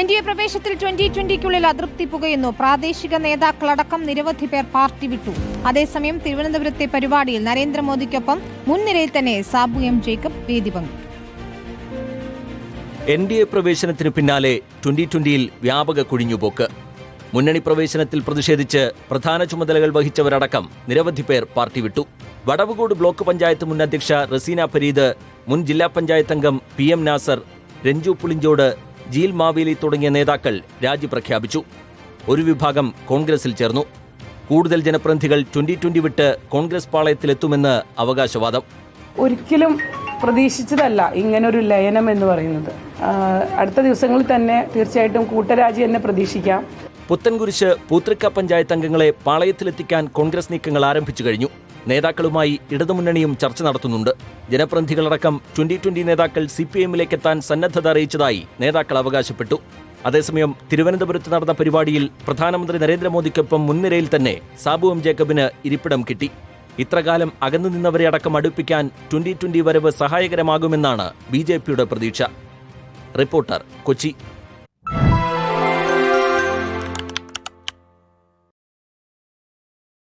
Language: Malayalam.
എൻ ഡി എ പ്രവേശത്തിൽ ട്വന്റി ട്വന്റിക്കുള്ളിൽ അതൃപ്തി പുകയുന്നു. പ്രാദേശിക നേതാക്കളടക്കം നിരവധി പേർ പാർട്ടി വിട്ടു. അതേസമയം തിരുവനന്തപുരത്തെ പരിപാടിയിൽ നരേന്ദ്രമോദിക്കൊപ്പം മുൻനിരയിൽ തന്നെ സാബു എം ജേക്കബ് വേദി പങ്കിട്ടു. എൻ ഡി എ പ്രവേശനത്തിന് പിന്നാലെ ട്വന്റി ട്വന്റിയിൽ വ്യാപക കുഴിഞ്ഞുപോക്ക്. മുന്നണി പ്രവേശനത്തിൽ പ്രതിഷേധിച്ച് പ്രധാന ചുമതലകൾ വഹിച്ചവരടക്കം നിരവധി പേർ പാർട്ടി വിട്ടു. വടവുകോട് ബ്ലോക്ക് പഞ്ചായത്ത് മുൻ അധ്യക്ഷ റസീന ഫരീദ് മുൻ ജില്ലാ പഞ്ചായത്ത് അംഗം പി എം നാസർ രഞ്ജു പുളിഞ്ചോട് ജീൽ മാവേലി തുടങ്ങിയ നേതാക്കൾ രാജി പ്രഖ്യാപിച്ചു. ഒരു വിഭാഗം കോൺഗ്രസിൽ ചേർന്നു. കൂടുതൽ ജനപ്രതിനിധികൾ ട്വന്റി ട്വന്റി വിട്ട് കോൺഗ്രസ് പാളയത്തിലെത്തുമെന്ന് അവകാശവാദം. ഒരിക്കലും പ്രതീക്ഷിച്ചതല്ല ഇങ്ങനൊരു ലയനം എന്ന് പറയുന്നത്. അടുത്ത ദിവസങ്ങളിൽ തന്നെ തീർച്ചയായിട്ടും കൂട്ടരാജി തന്നെ പ്രതീക്ഷിക്കാം. പുത്തൻകുരിശ് പൂത്തൃക്ക പഞ്ചായത്ത് അംഗങ്ങളെ പാളയത്തിലെത്തിക്കാൻ കോൺഗ്രസ് നീക്കങ്ങൾ ആരംഭിച്ചു കഴിഞ്ഞു. നേതാക്കളുമായി ഇടതുമുന്നണിയും ചർച്ച നടത്തുന്നുണ്ട്. ജനപ്രതിനിധികളടക്കം ട്വന്റി ട്വന്റി നേതാക്കൾ സി പി എമ്മിലേക്ക് എത്താൻ സന്നദ്ധത അറിയിച്ചതായി നേതാക്കൾ അവകാശപ്പെട്ടു. അതേസമയം തിരുവനന്തപുരത്ത് നടന്ന പരിപാടിയിൽ പ്രധാനമന്ത്രി നരേന്ദ്രമോദിക്കൊപ്പം മുൻനിരയിൽ തന്നെ സാബു എം ജേക്കബിന് ഇരിപ്പിടം കിട്ടി. ഇത്രകാലം അകന്നു നിന്നവരെ അടക്കം അടുപ്പിക്കാൻ ട്വന്റി ട്വന്റി വരവ് സഹായകരമാകുമെന്നാണ് ബി പ്രതീക്ഷ. റിപ്പോർട്ടർ കൊച്ചി.